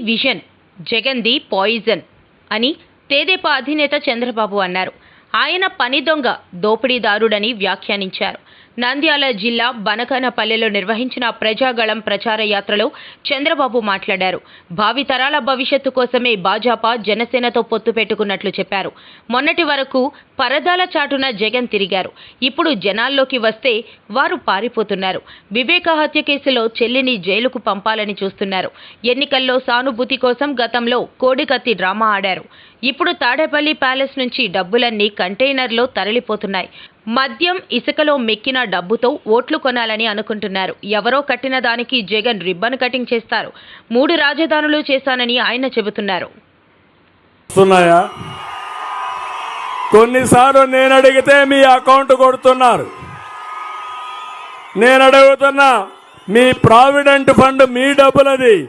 Vision జగన్ది poison అని తెదేపా అధినేత చంద్రబాబు అన్నారు. ఆయన పని దొంగ దోపిడీదారుడని వ్యాఖ్యానించారు. నంద్యాల జిల్లా బనకనపల్లెలో నిర్వహించిన ప్రజాగళం ప్రచార యాత్రలో చంద్రబాబు మాట్లాడారు. భావితరాల భవిష్యత్తు కోసమే భాజపా జనసేనతో పొత్తు పెట్టుకున్నట్లు చెప్పారు. మొన్నటి వరకు పరదాల చాటున జగన్ తిరిగారు. ఇప్పుడు జనాల్లోకి వస్తే వారు పారిపోతున్నారు. వివేక హత్య కేసులో చెల్లిని జైలుకు పంపాలని చూస్తున్నారు. ఎన్నికల్లో సానుభూతి కోసం గతంలో కోడికత్తి డ్రామా ఆడారు. ఇప్పుడు తాడేపల్లి ప్యాలెస్ నుంచి డబ్బులన్నీ కంటైనర్లో తరలిపోతున్నాయి. మద్యం ఇసుకలో మెక్కిన డబ్బుతో ఓట్లు కొనాలని అనుకుంటున్నారు. ఎవరో కట్టిన దానికి జగన్ రిబ్బన్ కటింగ్ చేస్తారు. మూడు రాజధానులు చేశానని ఆయన చెబుతున్నారు. కొన్నిసార్లు నేను అడిగితే మీ అకౌంట్ కొడుతున్నారు. నేను అడుగుతున్నా మీ ప్రావిడెంట్ ఫండ్ మీ డబ్బులది.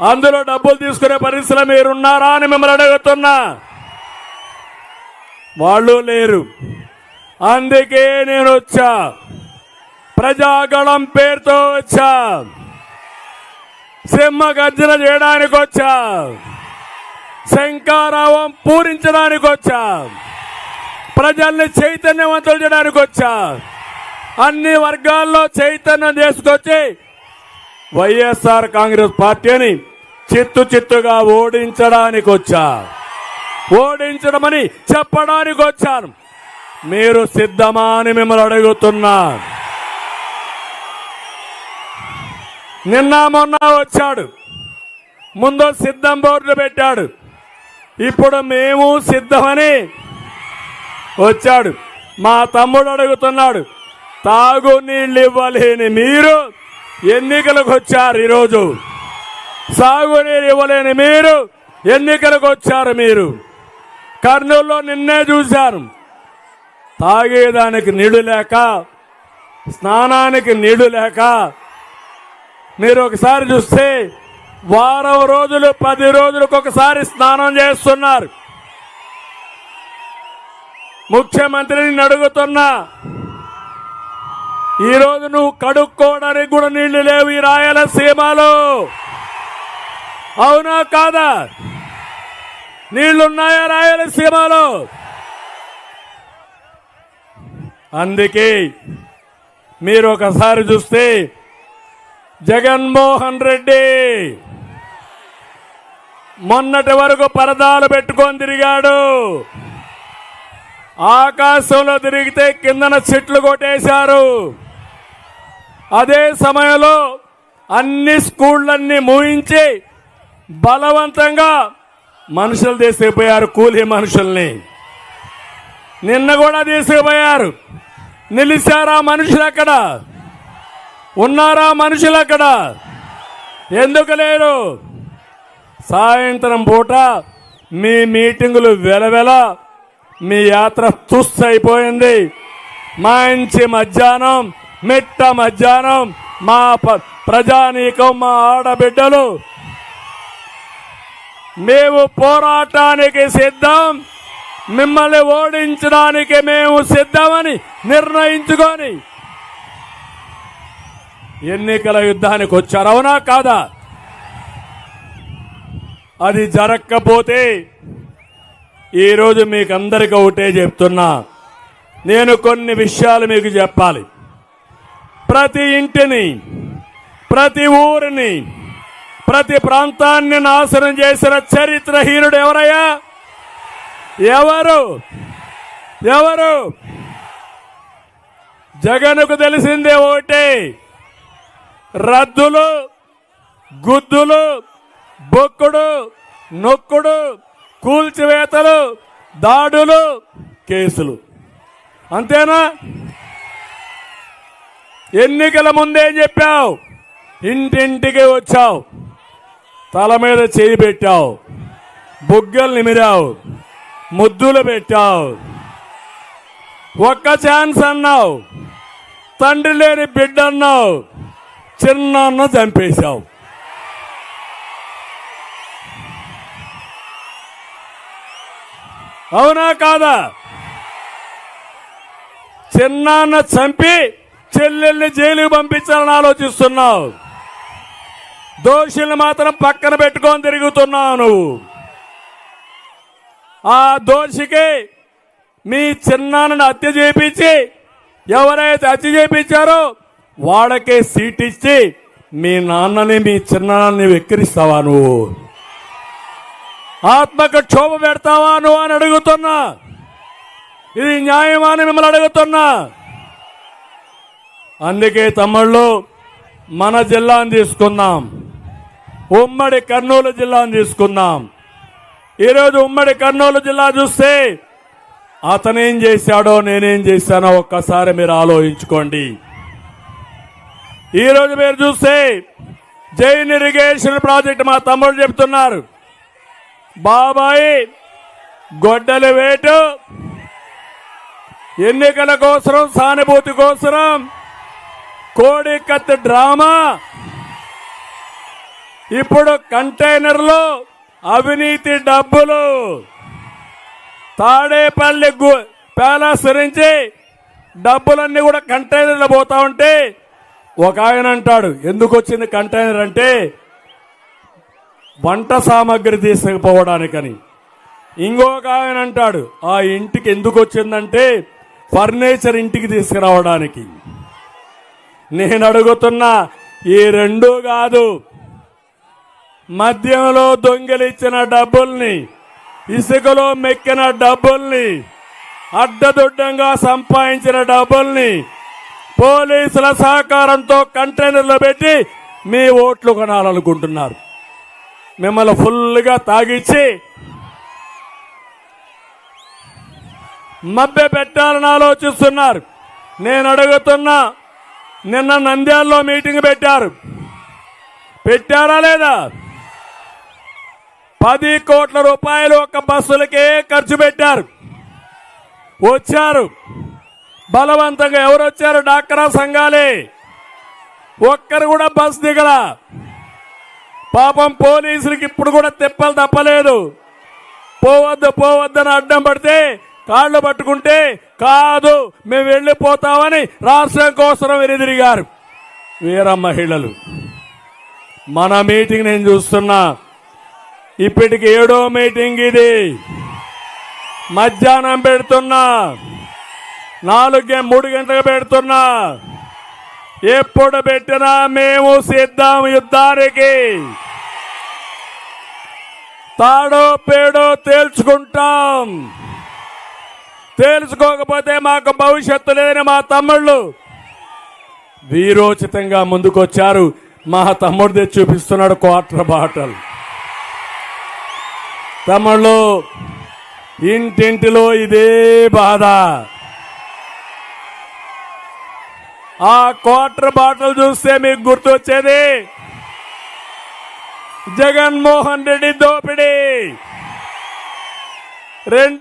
అందులో డబ్బులు తీసుకునే పరిస్థితిలో మీరున్నారా అని మిమ్మల్ని అడుగుతున్నా. వాళ్ళు లేరు. అందుకే నేను వచ్చా. ప్రజాగళం పేరుతో వచ్చా. సింహ గర్జన చేయడానికి వచ్చా. శంకారావం పూరించడానికి వచ్చా. ప్రజల్ని చైతన్యవంతులు చేయడానికి వచ్చా. అన్ని వర్గాల్లో చైతన్యం చేసుకొచ్చి వైఎస్ఆర్ కాంగ్రెస్ పార్టీని చిత్తు చిత్తుగా ఓడించడానికి వచ్చా ఓడించడమని చెప్పడానికి వచ్చాను మీరు సిద్ధమా అని మిమ్మల్ని అడుగుతున్నా. నిన్న మొన్న వచ్చాడు. ముందు సిద్ధం బోర్డు పెట్టాడు. ఇప్పుడు మేము సిద్ధమని వచ్చాడు. మా తమ్ముడు అడుగుతున్నాడు తాగు నీళ్ళు ఇవ్వలేని మీరు ఎన్నికలకు వచ్చారు ఈరోజు. సాగునీరు ఇవ్వలేని మీరు ఎన్నికలకు వచ్చారు మీరు. కర్నూలులో నిన్నే చూశాను. తాగేదానికి నీళ్ళు లేక స్నానానికి నీళ్ళు లేక మీరు ఒకసారి చూస్తే వారం రోజులు పది రోజులకు ఒకసారి స్నానం చేస్తున్నారు. ముఖ్యమంత్రిని అడుగుతున్నా ఈరోజు నువ్వు కడుక్కోవడానికి కూడా నీళ్ళు లేవు ఈ రాయలసీమలో అవునా కాదా? నీళ్ళున్నాయా రాయలసీమలో అందుకే మీరు ఒకసారి చూస్తే జగన్మోహన్ రెడ్డి మొన్నటి వరకు పరదాలు పెట్టుకొని తిరిగాడు. ఆకాశంలో తిరిగితే కిందన చెట్లు కొట్టేశారు. అదే సమయంలో అన్ని స్కూళ్ళన్నీ మూయించి బలవంతంగా మనుషులు తీసుకుపోయారు కూలీ మనుషుల్ని. నిన్న కూడా తీసుకుపోయారు. నిలిచారా మనుషులు అక్కడ ఉన్నారా మనుషులు అక్కడ ఎందుకు లేరు? సాయంత్రం పూట మీ మీటింగులు వెలవెల మీ యాత్ర తుస్సు అయిపోయింది మంచి మధ్యాహ్నం మిట్ట మధ్యాహ్నం మా ప్రజానీకం మా ఆడబిడ్డలు. మేము పోరాటానికి సిద్ధం. మిమ్మల్ని ఓడించడానికి మేము సిద్ధమని నిర్ణయించుకొని. ఎన్నికల యుద్ధానికి వచ్చారు అవునా కాదా? అది జరగకపోతే ఈరోజు మీకు అందరికీ ఒకటే చెప్తున్నా. నేను కొన్ని విషయాలు మీకు చెప్పాలి. ప్రతి ఇంటిని ప్రతి ఊరిని ప్రతి ప్రాంతాన్ని నాశనం చేసిన చరిత్రహీనుడు ఎవరయ్యా? ఎవరు? ఎవరు? జగన్కు తెలిసిందే ఒకటే రద్దులు గుద్దులు బొక్కుడు నొక్కుడు కూల్చివేతలు దాడులు కేసులు. అంతేనా? ఎన్నికల ముందే చెప్పావు. ఇంటింటికి వచ్చావు. తల మీద చేయి పెట్టావు. బుగ్గలు నిమిరావు ముద్దులు పెట్టావు. ఒక్క ఛాన్స్ అన్నావు. తండ్రి లేని బిడ్డ అన్నావు చిన్నాన్న చంపేశావు. అవునా కాదా? చిన్నాన్న చంపి చెల్లెల్ని జైలుకి పంపించాలని ఆలోచిస్తున్నావు. దోషుల్ని మాత్రం పక్కన పెట్టుకొని తిరుగుతున్నావు నువ్వు. ఆ దోషికి మీ చిన్నాన్నని హత్య చేపించి ఎవరైతే హత్య చేపించారో వాడకే సీట్ ఇచ్చి మీ నాన్నని మీ చిన్నాన్నని వెక్కిరిస్తావా నువ్వు? ఆత్మకు క్షోభ పెడతావా నువ్వు అని అడుగుతున్నా. ఇది న్యాయమా అని మిమ్మల్ని అడుగుతున్నా. అందుకే తమ్ముళ్ళు మన జిల్లాను తీసుకుందాం. ఉమ్మడి కర్నూలు జిల్లాను తీసుకుందాం. ఈరోజు ఉమ్మడి కర్నూలు జిల్లా చూస్తే అతనేం చేశాడో నేనేం చేశానో ఒక్కసారి మీరు ఆలోచించుకోండి. ఈరోజు మీరు చూస్తే జైన్ ఇరిగేషన్ ప్రాజెక్ట్ మా తమ్ముడు చెప్తున్నారు. బాబాయి గొడ్డలి వేటు ఎన్నికల కోసం సానుభూతి కోసం కోడికత్ డ్రామా. ఇప్పుడు కంటైనర్లు అవినీతి డబ్బులు. తాడేపల్లి గు- ప్యాలెస్ నుంచి డబ్బులన్నీ కూడా కంటైనర్లు పోతా ఉంటే ఒక ఆయన అంటాడు ఎందుకు వచ్చింది కంటైనర్? అంటే వంట సామాగ్రి తీసుకుపోవడానికని. ఇంకొక ఆయన అంటాడు ఆ ఇంటికి ఎందుకు వచ్చిందంటే ఫర్నిచర్ ఇంటికి తీసుకురావడానికి. నేను అడుగుతున్నా ఈ రెండు కాదు. మద్యంలో దొంగిలిచ్చిన డబ్బుల్ని ఇసుకలో మెక్కిన డబ్బుల్ని అడ్డదుడ్డంగా సంపాదించిన డబ్బుల్ని పోలీసుల సహకారంతో కంటైనర్లో పెట్టి మీ ఓట్లు కొనాలనుకుంటున్నారు. మిమ్మల్ని ఫుల్గా తాగిచ్చి మభ్య పెట్టాలని ఆలోచిస్తున్నారు. నేను అడుగుతున్నా నిన్న నంద్యాలలో మీటింగ్ పెట్టారు. పెట్టారా లేదా? పది కోట్ల రూపాయలు ఒక బస్సులకే ఖర్చు పెట్టారు. వచ్చారు. బలవంతంగా ఎవరు వచ్చారు డాక్రా సంఘాలే. ఒక్కరు కూడా బస్ దిగల. పాపం పోలీసులకి ఇప్పుడు కూడా తిప్పలు తప్పలేదు. పోవద్దు పోవద్దని అడ్డం పడితే కాళ్ళు పట్టుకుంటే కాదు మేము వెళ్ళిపోతామని రాష్ట్రం కోసం వెనుదిరిగారు వీర మహిళలు మన మీటింగ్ నేను చూస్తున్నా. ఇప్పటికి ఏడో మీటింగ్ ఇది. మధ్యాహ్నం పెడుతున్నా. నాలుగు మూడు గంటలకు పెడుతున్నా. ఎప్పుడు పెట్టినా మేము సిద్ధం యుద్ధానికి. తాడో పేడో తేల్చుకుంటాం. తెలుసుకోకపోతే మాకు భవిష్యత్తు లేని మా తమ్ముళ్ళు వీరోచితంగా ముందుకొచ్చారు. మా తమ్ముడు తెచ్చి చూపిస్తున్నాడు క్వార్టర్ బాటల్. తమ్ముళ్ళు ఇంటింటిలో ఇదే బాధ. ఆ క్వార్టర్ బాటలు చూస్తే మీకు గుర్తొచ్చేది? జగన్మోహన్ రెడ్డి దోపిడీ. రెండు